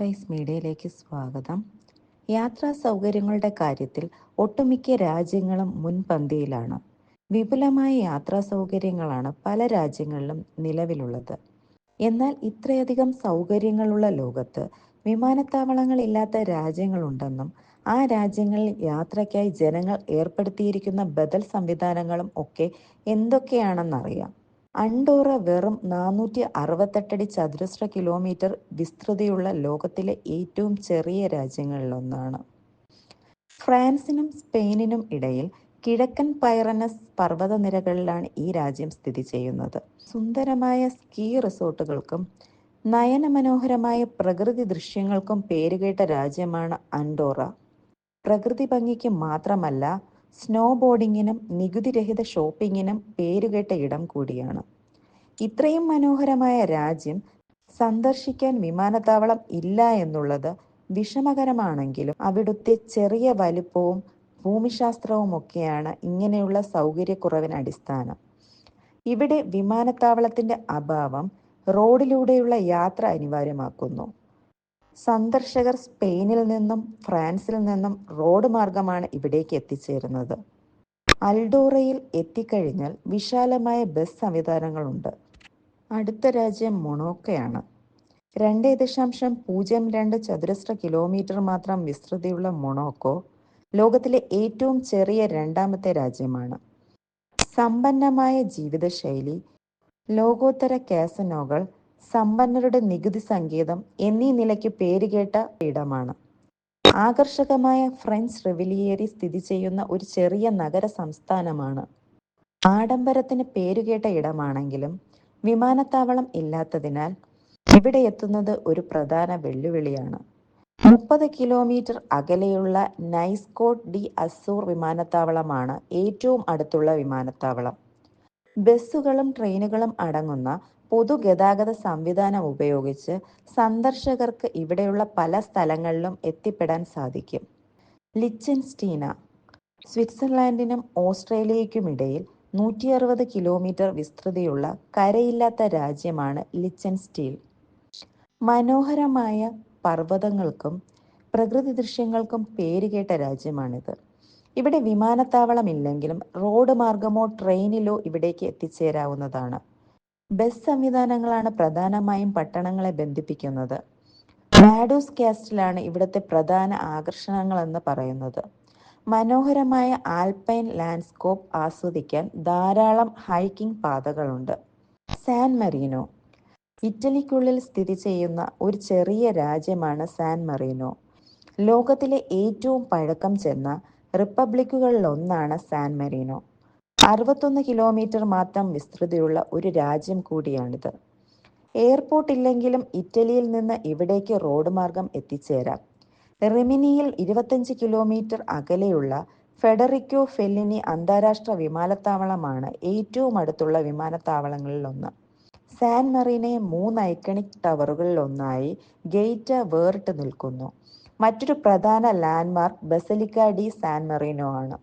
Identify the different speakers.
Speaker 1: Spice മീഡിയയിലേക്ക് സ്വാഗതം. യാത്രാ സൗകര്യങ്ങളുടെ കാര്യത്തിൽ ഒട്ടുമിക്ക രാജ്യങ്ങളും മുൻപന്തിയിലാണ്. വിപുലമായ യാത്രാ സൗകര്യങ്ങളാണ് പല രാജ്യങ്ങളിലും നിലവിലുള്ളത്. എന്നാൽ ഇത്രയധികം സൗകര്യങ്ങളുള്ള ലോകത്ത് വിമാനത്താവളങ്ങൾ വിമാനത്താവളങ്ങളില്ലാത്ത രാജ്യങ്ങളുണ്ടെന്നും ആ രാജ്യങ്ങളിൽ യാത്രയ്ക്കായി ജനങ്ങൾ ഏർപ്പെടുത്തിയിരിക്കുന്ന ബദൽ സംവിധാനങ്ങളും ഒക്കെ എന്തൊക്കെയാണെന്നറിയാം. അണ്ടോറ വെറും നാനൂറ്റി അറുപത്തെട്ടടി ചതുരശ്ര കിലോമീറ്റർ വിസ്തൃതിയുള്ള ലോകത്തിലെ ഏറ്റവും ചെറിയ രാജ്യങ്ങളിലൊന്നാണ്. ഫ്രാൻസിനും സ്പെയിനിനും ഇടയിൽ കിഴക്കൻ പൈറനസ് പർവതനിരകളിലാണ് ഈ രാജ്യം സ്ഥിതി ചെയ്യുന്നത്. സുന്ദരമായ സ്കീ റിസോർട്ടുകൾക്കും നയനമനോഹരമായ പ്രകൃതി ദൃശ്യങ്ങൾക്കും പേരുകേട്ട രാജ്യമാണ് അൻഡോറ പ്രകൃതി ഭംഗിക്ക് മാത്രമല്ല സ്നോ ബോർഡിങ്ങിനും നികുതിരഹിത ഷോപ്പിങ്ങിനും പേരുകേട്ട ഇടം കൂടിയാണ്. ഇത്രയും മനോഹരമായ രാജ്യം സന്ദർശിക്കാൻ വിമാനത്താവളം ഇല്ല എന്നുള്ളത് വിഷമകരമാണെങ്കിലും അവിടുത്തെ ചെറിയ വലുപ്പവും ഭൂമിശാസ്ത്രവും ഒക്കെയാണ് ഇങ്ങനെയുള്ള സൗകര്യക്കുറവിന് അടിസ്ഥാനം. ഇവിടെ വിമാനത്താവളത്തിന്റെ അഭാവം റോഡിലൂടെയുള്ള യാത്ര അനിവാര്യമാക്കുന്നു. സന്ദർശകർ സ്പെയിനിൽ നിന്നും ഫ്രാൻസിൽ നിന്നും റോഡ് മാർഗമാണ് ഇവിടേക്ക് എത്തിച്ചേരുന്നത്. അൽഡോറയിൽ എത്തിക്കഴിഞ്ഞാൽ വിശാലമായ ബസ് സംവിധാനങ്ങളുണ്ട്. അടുത്ത രാജ്യം മൊണോക്കയാണ്. രണ്ട് ദശാംശം പൂജ്യം രണ്ട് ചതുരശ്ര കിലോമീറ്റർ മാത്രം വിസ്തൃതിയുള്ള മൊണോക്കോ ലോകത്തിലെ ഏറ്റവും ചെറിയ രണ്ടാമത്തെ രാജ്യമാണ്. സമ്പന്നമായ ജീവിതശൈലി ലോകോത്തര കാസനോകൾ സമ്പന്നരുടെ നികുതി സങ്കേതം എന്നീ നിലയ്ക്ക് പേരുകേട്ട ഇടമാണ്. ആകർഷകമായ ഫ്രഞ്ച് റിവിലിയേരി സ്ഥിതി ചെയ്യുന്ന ഒരു ചെറിയ നഗര സംസ്ഥാനമാണ്. ആഡംബരത്തിന് പേരുകേട്ട ഇടമാണെങ്കിലും വിമാനത്താവളം ഇല്ലാത്തതിനാൽ ഇവിടെ എത്തുന്നത് ഒരു പ്രധാന വെല്ലുവിളിയാണ്. മുപ്പത് കിലോമീറ്റർ അകലെയുള്ള നൈസ്കോട്ട് ഡി അസൂർ വിമാനത്താവളമാണ് ഏറ്റവും അടുത്തുള്ള വിമാനത്താവളം. ബസ്സുകളും ട്രെയിനുകളും അടങ്ങുന്ന പൊതുഗതാഗത സംവിധാനം ഉപയോഗിച്ച് സന്ദർശകർക്ക് ഇവിടെയുള്ള പല സ്ഥലങ്ങളിലും എത്തിപ്പെടാൻ സാധിക്കും. ലിച്ചൻസ്റ്റീന സ്വിറ്റ്സർലാൻഡിനും ഓസ്ട്രേലിയയ്ക്കുമിടയിൽ നൂറ്റി അറുപത് കിലോമീറ്റർ വിസ്തൃതിയുള്ള കരയില്ലാത്ത രാജ്യമാണ് ലിച്ചൻസ്റ്റീൽ മനോഹരമായ പർവതങ്ങൾക്കും പ്രകൃതി ദൃശ്യങ്ങൾക്കും പേരുകേട്ട രാജ്യമാണിത്. ഇവിടെ വിമാനത്താവളമില്ലെങ്കിലും റോഡ് മാർഗമോ ട്രെയിനിലോ ഇവിടേക്ക് എത്തിച്ചേരാവുന്നതാണ്. ബസ് സംവിധാനങ്ങളാണ് പ്രധാനമായും പട്ടണങ്ങളെ ബന്ധിപ്പിക്കുന്നത്. മാഡോസ് കാസ്റ്റിലാണ് ഇവിടുത്തെ പ്രധാന ആകർഷണങ്ങൾ എന്ന് പറയുന്നത്. മനോഹരമായ ആൽപൈൻ ലാൻഡ്സ്കോപ്പ് ആസ്വദിക്കാൻ ധാരാളം ഹൈക്കിംഗ് പാതകളുണ്ട്. San Marino. ഇറ്റലിക്കുള്ളിൽ സ്ഥിതി ചെയ്യുന്ന ഒരു ചെറിയ രാജ്യമാണ് സാൻ മറീനോ. ലോകത്തിലെ ഏറ്റവും പഴക്കം ചെന്ന റിപ്പബ്ലിക്കുകളിലൊന്നാണ് സാൻ മറീനോ. അറുപത്തൊന്ന് കിലോമീറ്റർ മാത്രം വിസ്തൃതിയുള്ള ഒരു രാജ്യം കൂടിയാണിത്. എയർപോർട്ട് ഇല്ലെങ്കിലും ഇറ്റലിയിൽ നിന്ന് ഇവിടേക്ക് റോഡ് മാർഗം എത്തിച്ചേരാം. റിമിനിയിൽ ഇരുപത്തഞ്ച് കിലോമീറ്റർ അകലെയുള്ള ഫെഡറിക്കോ ഫെല്ലിനി അന്താരാഷ്ട്ര വിമാനത്താവളമാണ് ഏറ്റവും അടുത്തുള്ള വിമാനത്താവളങ്ങളിലൊന്ന് സാൻ മറീനെ മൂന്ന് ഐക്കണിക് ടവറുകളിൽ ഒന്നായി ഗേറ്റ് വേറിട്ട് നിൽക്കുന്നു. മറ്റൊരു പ്രധാന landmark Basilica di San Marino ആണ്.